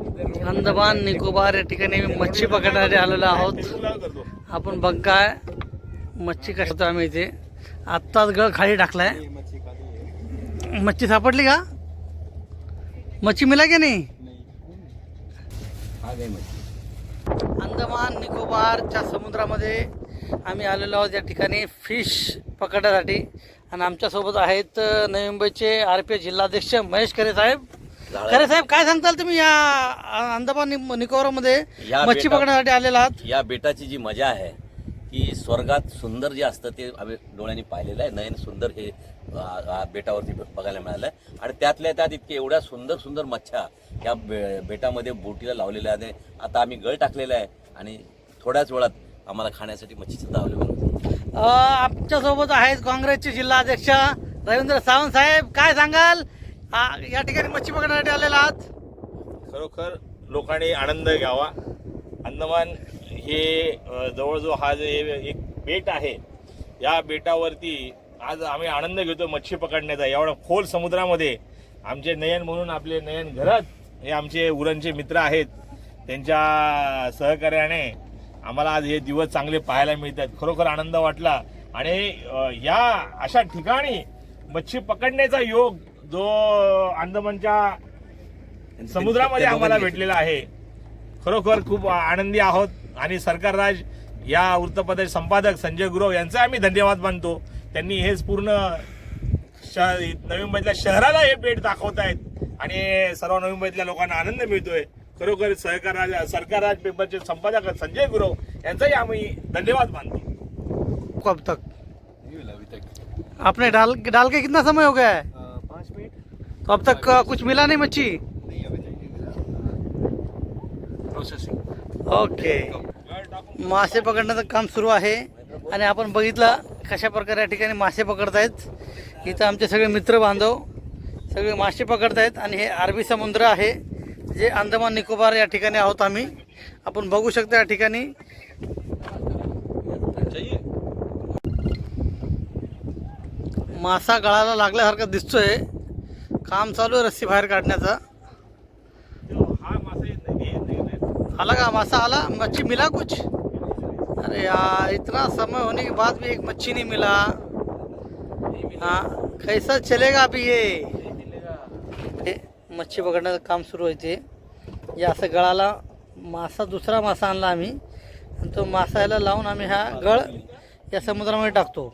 अंदमान निकोबार या ठिकाणी मच्छी पकडण्यासाठी आलेलो आहोत. आपण बघाय मच्छी कशातो आम्ही इथे. आत्ताच गळ खाली टाकलाय. मच्छी सापडली का? मच्छी मिला की नाही? अंदमान निकोबारच्या समुद्रामध्ये आम्ही आलेलो आहोत या ठिकाणी फिश पकडण्यासाठी आणि आमच्यासोबत आहेत नवी मुंबईचे आर पी जिल्हाध्यक्ष महेश खरे साहेब. खरे साहेब काय सांगताल तुम्ही या अंदमान निकोबारमध्ये? मच्छी पकडण्यासाठी आलेला आहात? या बेटाची जी मजा आहे की स्वर्गात सुंदर जे असतं ते आम्ही डोळ्यांनी पाहिलेलं आहे. नयन सुंदर हे बेटावरती बघायला मिळालं आणि त्यातल्या त्यात इतके एवढ्या सुंदर सुंदर मच्छ्या या बे- बेटामध्ये बोटीला लावलेल्या आहे आता आम्ही गळ टाकलेला आहे आणि थोड्याच वेळात आम्हाला खाण्यासाठी मच्छी सुद्धा अवेलेबल आमच्यासोबत आहेत काँग्रेसचे जिल्हाध्यक्ष रवींद्र सावंत साहेब. काय सांगाल? हा या ठिकाणी मच्छी पकडण्यासाठी आलेला आहात. खरोखर लोकांनी आनंद घ्यावा. अंदमान हे जवळजवळ हा जे एक बेट आहे या बेटावरती आज आम्ही आनंद घेतो मच्छी पकडण्याचा. एवढा खोल समुद्रामध्ये आमचे नयन म्हणून आपले नयन घरत हे आमचे उरणचे मित्र आहेत. त्यांच्या सहकार्याने आम्हाला आज हे दिवस चांगले पाहायला मिळतात. खरोखर आनंद वाटला. आणि या अशा ठिकाणी मच्छी पकडण्याचा योग जो अंदमानच्या समुद्रामध्ये आम्हाला भेटलेला आहे. खरोखर खूप आनंदी आहोत आणि सरकार राज या वृत्तपत्राचे संपादक संजय गुरव यांचा आम्ही धन्यवाद मानतो. त्यांनी हेच पूर्ण श- नवी मुंबईतल्या शहराला हे भेट दाखवत आहेत आणि सर्व नवी मुंबईतल्या लोकांना आनंद मिळतोय. खरोखर सहकार राज सरकार राज पेपरचे संपादक संजय गुरव यांचाही आम्ही धन्यवाद मानतो. कब तक? आपने डाल डाल के कितना समय हो गया है? तो अब तक कुछ मिला नहीं मच्छी? नहीं अभी नहीं प्रोसेसिंग ओके मासे पकडण्याचं काम सुरू आहे. आणि आपण बघितलं कशा प्रकारे या ठिकाणी मासे पकडतायत. इथं आमचे सगळे मित्र बांधव सगळे मासे पकडतायत. आणि हे अरबी समुद्र आहे. जे अंदमान निकोबार या ठिकाणी आहोत आम्ही. आपण बघू शकतो या ठिकाणी. मासा गळाला लागल्यासारखा दिसतोय. काम चालू आहे रस्सी बाहेर काढण्याचा. हा मासा आला का मासा? आला? मच्छी मिला कुछ? अरे यार इतना समय होने के बाद भी एक मच्छी नहीं मिला। हाँ कैसा चलेगा अभी ये? मच्छी पकडण्याचं काम सुरू होते या असं गळाला मासा दुसरा मासा आणला आम्ही। आणि तो मासा याला लावून आम्ही हा गळ या समुद्रामध्ये टाकतो.